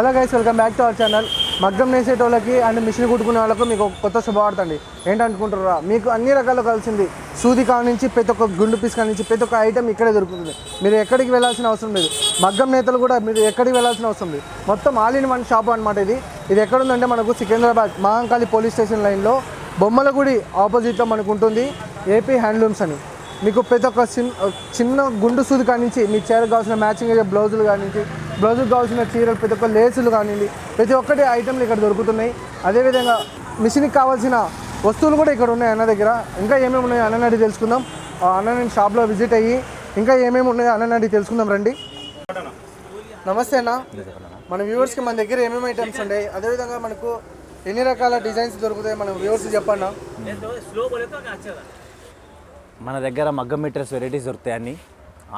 Hello guys welcome back to our channel మగ్గం నేసేటోళ్ళకి and machine కుట్టుకునే వాళ్ళకు మీకు ఒక కొత్త శుభవార్త అండి. ఏంటనుకుంటారా మీకు అన్ని రకాలు కలిసింది. సూది కాడ నుంచి ప్రతి ఒక్క గుండు పీస్ కాడ నుంచి ప్రతి ఒక్క ఐటెం ఇక్కడే దొరుకుతుంది. మీరు ఎక్కడికి వెళ్ళాల్సిన అవసరం లేదు. మగ్గం నేతలు కూడా మీరు ఎక్కడికి వెళ్ళాల్సిన అవసరం లేదు. మొత్తం ఆల్ ఇన్ వన్ షాప్ అనమాట ఇది. ఇది ఎక్కడుందంటే మనకు సికింద్రాబాద్ మహంకాళి పోలీస్ స్టేషన్ లైన్లో బొమ్మలగుడి ఆపోజిట్లో మనకు ఉంటుంది. ఏపీ హ్యాండ్లూమ్స్ అని. మీకు ప్రతి ఒక్క చిన్న చిన్న గుండు సూది కానించి మీ చీరకు కావాల్సిన మ్యాచింగ్ అయ్యే బ్లౌజులు కానించి బ్లౌజులకు కావాల్సిన చీరలు ప్రతి ఒక్క లేసులు కానివ్వండి ప్రతి ఒక్కటి ఐటెంలు ఇక్కడ దొరుకుతున్నాయి. అదేవిధంగా మిషన్కి కావాల్సిన వస్తువులు కూడా ఇక్కడ ఉన్నాయి అన్న దగ్గర. ఇంకా ఏమేమి ఉన్నాయో అన్న అడిగి తెలుసుకుందాం. అన్న నేను షాప్లో విజిట్ అయ్యి ఇంకా ఏమేమి ఉన్నాయో అన్న అడిగి తెలుసుకుందాం రండి. నమస్తే అన్న. మన వ్యూవర్స్కి మన దగ్గర ఏమేమి ఐటమ్స్ ఉన్నాయి? అదేవిధంగా మనకు ఎన్ని రకాల డిజైన్స్ దొరుకుతాయి? మన వ్యూవర్స్ చెప్పండి మన దగ్గర మగ్గం మీటర్స్ వెరైటీస్ దొరుకుతాయి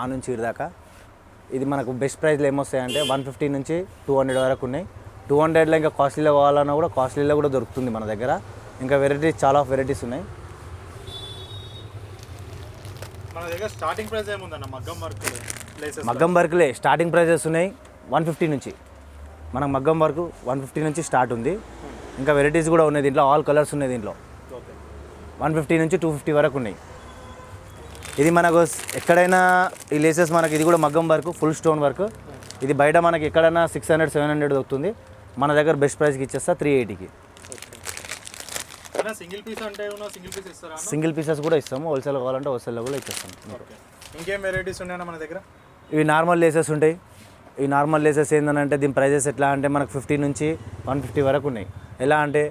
ఆ నుంచి దాకా. ఇది మనకు బెస్ట్ ప్రైస్లో ఏమొస్తాయంటే వన్ ఫిఫ్టీ నుంచి టూ హండ్రెడ్ వరకు ఉన్నాయి. టూ హండ్రెడ్లో ఇంకా కాస్ట్లీలో కావాలన్నా కూడా కాస్ట్లీలో కూడా దొరుకుతుంది మన దగ్గర. ఇంకా వెరైటీస్ చాలా వెరైటీస్ ఉన్నాయి. మన దగ్గర స్టార్టింగ్ ప్రైస్ ఏముందన్న? మగ్గం వర్క్ మగ్గం వర్క్లే స్టార్టింగ్ ప్రైజెస్ ఉన్నాయి వన్ ఫిఫ్టీ నుంచి. మనకు మగ్గం వర్క్ వన్ ఫిఫ్టీ నుంచి స్టార్ట్ ఉంది. ఇంకా వెరైటీస్ కూడా ఉన్నాయి దీంట్లో ఆల్ కలర్స్ ఉన్నాయి దీంట్లో. వన్ ఫిఫ్టీ నుంచి టూ ఫిఫ్టీ వరకు ఉన్నాయి. ఇది మనకు ఎక్కడైనా ఈ లేసెస్ మనకి ఇది కూడా మగ్గం వర్క్ ఫుల్ స్టోన్ వర్క్. ఇది బయట మనకి ఎక్కడైనా సిక్స్ హండ్రెడ్ సెవెన్ హండ్రెడ్ దొరుకుతుంది. మన దగ్గర బెస్ట్ ప్రైస్కి ఇచ్చేస్తా త్రీ ఎయిటీకి. సింగిల్ పీస్ అంటే సింగిల్ పీస్ ఇస్తారా అన్న? సింగిల్ పీసెస్ కూడా ఇస్తాము. హోల్సేల్ కావాలంటే హోల్సేల్లో కూడా ఇచ్చేస్తాం ఇంకేం వెరైటీస్ ఉన్నాయన్న మన దగ్గర? ఇవి నార్మల్ లేసెస్ ఉంటాయి. ఈ నార్మల్ లేసెస్ ఏంటంటే దీని ప్రైజెస్ ఎట్లా అంటే మనకు ఫిఫ్టీ నుంచి వన్ ఫిఫ్టీ వరకు ఉన్నాయి. ఎలా అంటే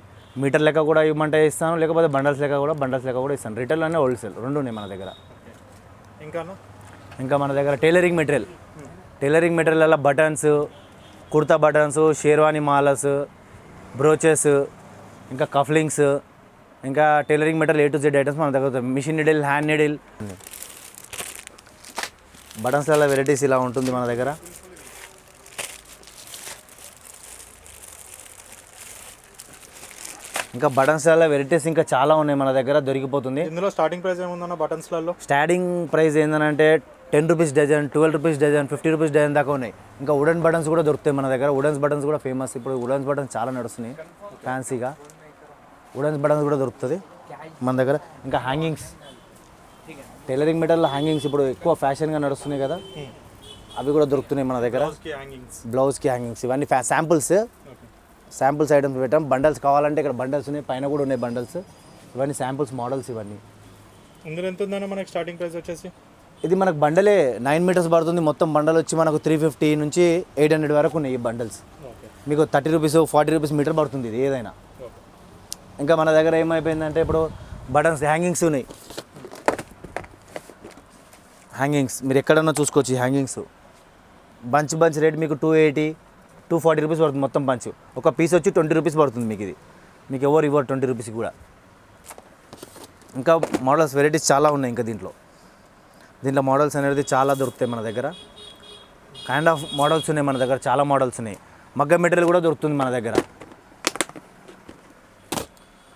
మీటర్ లెక్క కూడా ఇవ్వమంటే ఇస్తాను లేకపోతే బండల్స్ లెక్క కూడా బండల్స్ లెక్క కూడా ఇస్తాను. రిటైల్ అనే హోల్సేల్ రెండు ఉన్నాయి మన దగ్గర. ఇంకాను? ఇంకా మన దగ్గర tailoring material. Tailoring material buttons kurta buttons sherwani Malus brooches ఇంకా కఫ్లింగ్స్ ఇంకా tailoring material A to Z items మన దగ్గర మిషన్ నీడిల్ హ్యాండ్ నీడిల్. బటన్స్లలో వెరైటీస్ ఇలా ఉంటుంది మన దగ్గర. ఇంకా బటన్స్లలో వెరైటీస్ ఇంకా చాలా ఉన్నాయి మన దగ్గర దొరికిపోతుంది. ఇందులో స్టార్టింగ్ ప్రైస్ ఏముందన్న బటన్స్లలో స్టార్టింగ్ ప్రైస్ ఏంటంటే ten rupees dozen twelve rupees dozen fifty rupees dozen దాకా ఉన్నాయి. ఇంకా వుడెన్ బటన్స్ కూడా దొరుకుతాయి మన దగ్గర. వుడెన్స్ బటన్స్ కూడా ఫేమస్ ఇప్పుడు వుడెన్స్ బటన్స్ చాలా నడుస్తున్నాయి. ఫ్యాన్సీగా వుడెన్స్ బటన్స్ కూడా దొరుకుతుంది మన దగ్గర. ఇంకా హ్యాంగింగ్స్ టైలరింగ్ మెటీరియల్ హ్యాంగింగ్స్ ఇప్పుడు ఎక్కువ ఫ్యాషన్గా నడుస్తున్నాయి కదా. అవి కూడా దొరుకుతున్నాయి మన దగ్గర. బ్లౌజ్కి హ్యాంగింగ్స్ ఇవన్నీ శాంపుల్స్ శాంపుల్స్ ఐటమ్స్ పెట్టాం. బండల్స్ కావాలంటే ఇక్కడ బండల్స్ ఉన్నాయి పైన కూడా ఉన్నాయి బండల్స్. ఇవన్నీ శాంపుల్స్ మోడల్స్ ఇవన్నీ. ఇందులో ఎంత ఉందన్న మనకి స్టార్టింగ్ ప్రైస్ వచ్చేసి? ఇది మనకు బండలే నైన్ మీటర్స్ పడుతుంది. మొత్తం బండల్ వచ్చి మనకు త్రీ ఫిఫ్టీ నుంచి ఎయిట్ హండ్రెడ్ వరకు ఉన్నాయి ఈ బండల్స్. మీకు thirty rupees forty rupees metre పడుతుంది ఇది ఏదైనా. ఇంకా మన దగ్గర ఏమైపోయిందంటే ఇప్పుడు బటన్స్ హ్యాంగింగ్స్ ఉన్నాయి. హ్యాంగింగ్స్ మీరు ఎక్కడన్నా చూసుకోవచ్చు హ్యాంగింగ్స్ బంచ్ బంచ్ రేట్ మీకు two eighty two forty rupees పడుతుంది మొత్తం బంచ్ ఒక పీస్ వచ్చి ట్వంటీ రూపీస్ పడుతుంది మీకు ఇది. మీకు ఎవరు ఇవ్వరు ట్వంటీ రూపీస్ కూడా. ఇంకా మోడల్స్ వెరైటీస్ చాలా ఉన్నాయి ఇంకా దీంట్లో. దీంట్లో మోడల్స్ అనేది చాలా దొరుకుతాయి మన దగ్గర. కైండ్ ఆఫ్ మోడల్స్ ఉన్నాయి మన దగ్గర చాలా మోడల్స్ ఉన్నాయి. మగ్గ మెటీరియల్ కూడా దొరుకుతుంది మన దగ్గర.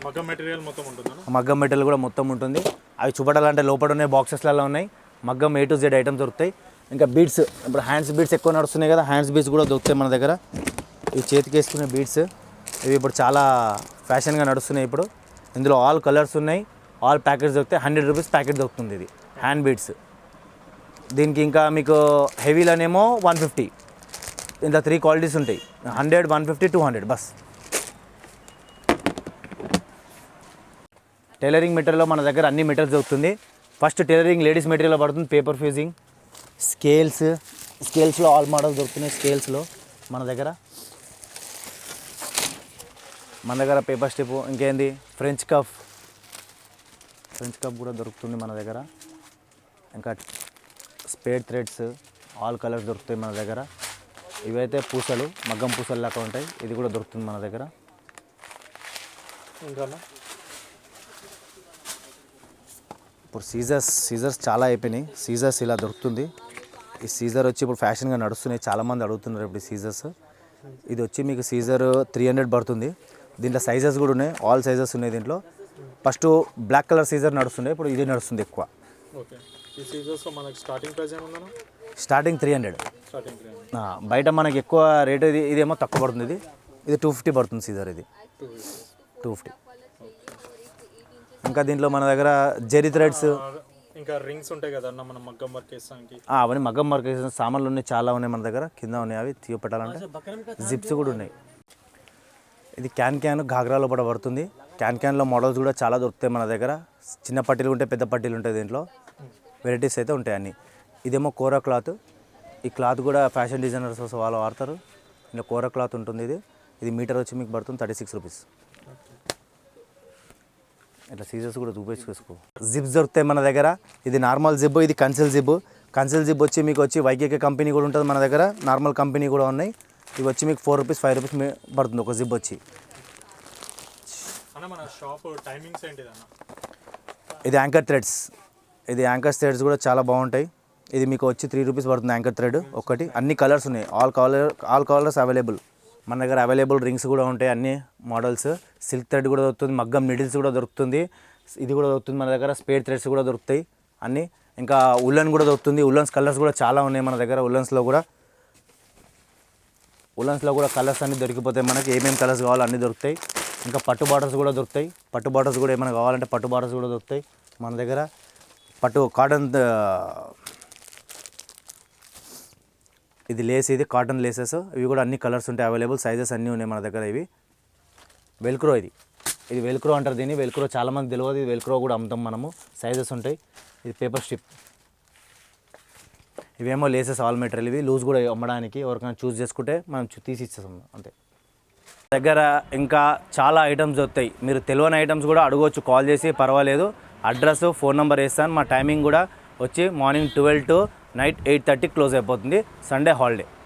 మగ్గం మెటీరియల్ మొత్తం ఉంటుందన్న మగ్గం మెటీరియల్ కూడా మొత్తం ఉంటుంది. అవి చూపడాలంటే లోపల ఉన్నాయి బాక్సెస్లలో ఉన్నాయి. మగ్గం ఏ టు జెడ్ ఐటమ్స్ దొరుకుతాయి. ఇంకా బీడ్స్ ఇప్పుడు హ్యాండ్స్ బీడ్స్ ఎక్కువ నడుస్తున్నాయి కదా హ్యాండ్స్ బీడ్స్ కూడా దొరుకుతాయి మన దగ్గర. ఇవి చేతికి వేసుకునే బీడ్స్ ఇవి ఇప్పుడు చాలా ఫ్యాషన్గా నడుస్తున్నాయి ఇప్పుడు. ఇందులో ఆల్ కలర్స్ ఉన్నాయి ఆల్ ప్యాకెట్స్ దొరికితే హండ్రెడ్ రూపీస్ ప్యాకెట్ దొరుకుతుంది ఇది హ్యాండ్ బీడ్స్ దీనికి ఇంకా మీకు హెవీలోనేమో వన్ ఫిఫ్టీ ఇంత త్రీ క్వాలిటీస్ ఉంటాయి hundred one fifty two hundred bus. Tailoring మెటీరియల్లో మన దగ్గర అన్ని మెటీరియల్స్ దొరుకుతుంది. ఫస్ట్ టైలరింగ్ లేడీస్ మెటీరియల్ పడుతుంది పేపర్ ఫ్యూజింగ్ స్కేల్స్ స్కేల్స్లో ఆల్ మోడల్స్ దొరుకుతున్నాయి స్కేల్స్లో. మన దగ్గర మన దగ్గర పేపర్ స్టిప్ ఇంకేంది? ఫ్రెంచ్ కఫ్ ఫ్రెంచ్ కప్ కూడా దొరుకుతుంది మన దగ్గర. ఇంకా స్పేడ్ థ్రెడ్స్ ఆల్ కలర్స్ దొరుకుతాయి మన దగ్గర. ఇవైతే పూసలు మగ్గం పూసలు లాగా ఉంటాయి. ఇది కూడా దొరుకుతుంది మన దగ్గర. ఇంకా ఇప్పుడు సీజర్స్ సీజర్స్ చాలా అయిపోయినాయి. సీజర్స్ ఇలా దొరుకుతుంది. ఈ సీజర్ వచ్చి ఇప్పుడు ఫ్యాషన్గా నడుస్తున్నాయి. చాలామంది అడుగుతున్నారు ఇప్పుడు సీజర్స్ ఇది వచ్చి మీకు సీజర్ త్రీ హండ్రెడ్ పడుతుంది. దీంట్లో సైజెస్ కూడా ఉన్నాయి. ఆల్ సైజెస్ ఉన్నాయి దీంట్లో. ఫస్ట్ బ్లాక్ కలర్ సీజర్ నడుస్తుండే. ఇప్పుడు ఇది నడుస్తుంది ఎక్కువ. స్టార్టింగ్ త్రీ హండ్రెడ్ బయట మనకి ఎక్కువ రేట్ ఇది ఇదేమో తక్కువ పడుతుంది ఇది. ఇది టూ ఫిఫ్టీ పడుతుంది సీజర్ ఇది. టూ ఫిఫ్టీ ఇంకా దీంట్లో మన దగ్గర జెరీ థ్రెడ్స్. ఇంకా రింగ్స్ ఉంటాయి కదా అన్న మనం మగ్గం వర్క్ వేస్తానికి అవన్నీ మగ్గం వర్క్ చేసిన సామాన్లు ఉన్నాయి చాలా ఉన్నాయి మన దగ్గర. కింద ఉన్నాయి అవి తీయ పెట్టాలంటే. జిప్స్ కూడా ఉన్నాయి. ఇది క్యాన్ క్యాన్ ఘాగ్రాలో కూడా పడుతుంది. క్యాన్ క్యాన్లో మోడల్స్ కూడా చాలా దొరుకుతాయి మన దగ్గర. చిన్న పట్టీలు ఉంటాయి పెద్ద పట్టీలు ఉంటాయి దీంట్లో. వెరైటీస్ అయితే ఉంటాయి అన్నీ. ఇదేమో కోరా క్లాత్. ఈ క్లాత్ కూడా ఫ్యాషన్ డిజైనర్స్ వాళ్ళు వాడతారు. ఇలా కోరా క్లాత్ ఉంటుంది ఇది. ఇది మీటర్ వచ్చి మీకు పడుతుంది థర్టీ సిక్స్ రూపీస్. ఇట్లా సీజర్స్ కూడా చూపించుకోసుకో జిప్స్ దొరుకుతాయి మన దగ్గర ఇది నార్మల్ జిబ్ ఇది కన్సిల్ జిబ్ కన్సిల్ జిబ్ వచ్చి మీకు వచ్చి వైకేకే కంపెనీ కూడా ఉంటుంది మన దగ్గర. నార్మల్ కంపెనీ కూడా ఉన్నాయి. ఇవి వచ్చి మీకు ఫోర్ రూపీస్ ఫైవ్ రూపీస్ పడుతుంది ఒక జిబ్ వచ్చి. ఇది యాంకర్ థ్రెడ్స్ ఇది యాంకర్ థ్రెడ్స్ కూడా చాలా బాగుంటాయి. ఇది మీకు వచ్చి త్రీ రూపీస్ పడుతుంది యాంకర్ థ్రెడ్ ఒకటి. అన్ని కలర్స్ ఉన్నాయి. All colour all colours available మన దగ్గర అవైలబుల్ రింగ్స్ కూడా ఉంటాయి అన్ని మోడల్స్. సిల్క్ థ్రెడ్ కూడా దొరుకుతుంది మగ్గం నిడిల్స్ కూడా దొరుకుతుంది. ఇది కూడా దొరుకుతుంది మన దగ్గర స్పేడ్ థ్రెడ్స్ కూడా దొరుకుతాయి అన్ని. ఇంకా ఉల్లన్ కూడా దొరుకుతుంది ఉల్లన్స్ కలర్స్ కూడా చాలా ఉన్నాయి మన దగ్గర ఉల్లన్స్లో కూడా. ఉల్లన్స్లో కూడా కలర్స్ అన్నీ దొరికిపోతాయి మనకి ఏమేమి కలర్స్ కావాలో అన్నీ దొరుకుతాయి. ఇంకా పట్టు బార్డర్స్ కూడా దొరుకుతాయి. పట్టు బార్డర్స్ కూడా ఏమైనా కావాలంటే పట్టు బార్డర్స్ కూడా దొరుకుతాయి మన దగ్గర. పట్టు కాటన్ ఇది లేస్ ఇది కాటన్ లేసెస్ ఇవి కూడా అన్ని కలర్స్ ఉంటాయి అవైలబుల్ సైజెస్ అన్నీ ఉన్నాయి మన దగ్గర ఇవి. వెల్క్రో ఇది. ఇది వెల్క్రో అంటారు దీన్ని. వెల్క్రో చాలామంది తెలియదు. ఇది వెల్క్రో కూడా అమ్ముతాం మనము. సైజెస్ ఉంటాయి. ఇది పేపర్ స్ట్రిప్ ఇవేమో లేసెస్ ఆల్ మెటీరియల్ ఇవి లూజ్ కూడా అమ్మడానికి ఎవరికైనా చూస్ చేసుకుంటే మనం తీసి ఇచ్చేస్తాం. అంతే. దగ్గర ఇంకా చాలా ఐటమ్స్ వస్తాయి. మీరు తెలియని ఐటమ్స్ కూడా అడగవచ్చు. కాల్ చేసి పర్వాలేదు. అడ్రస్ ఫోన్ నెంబర్ వేస్తాను. మా టైమింగ్ కూడా వచ్చి morning twelve to night eight thirty close అయిపోతుంది. Sunday holiday.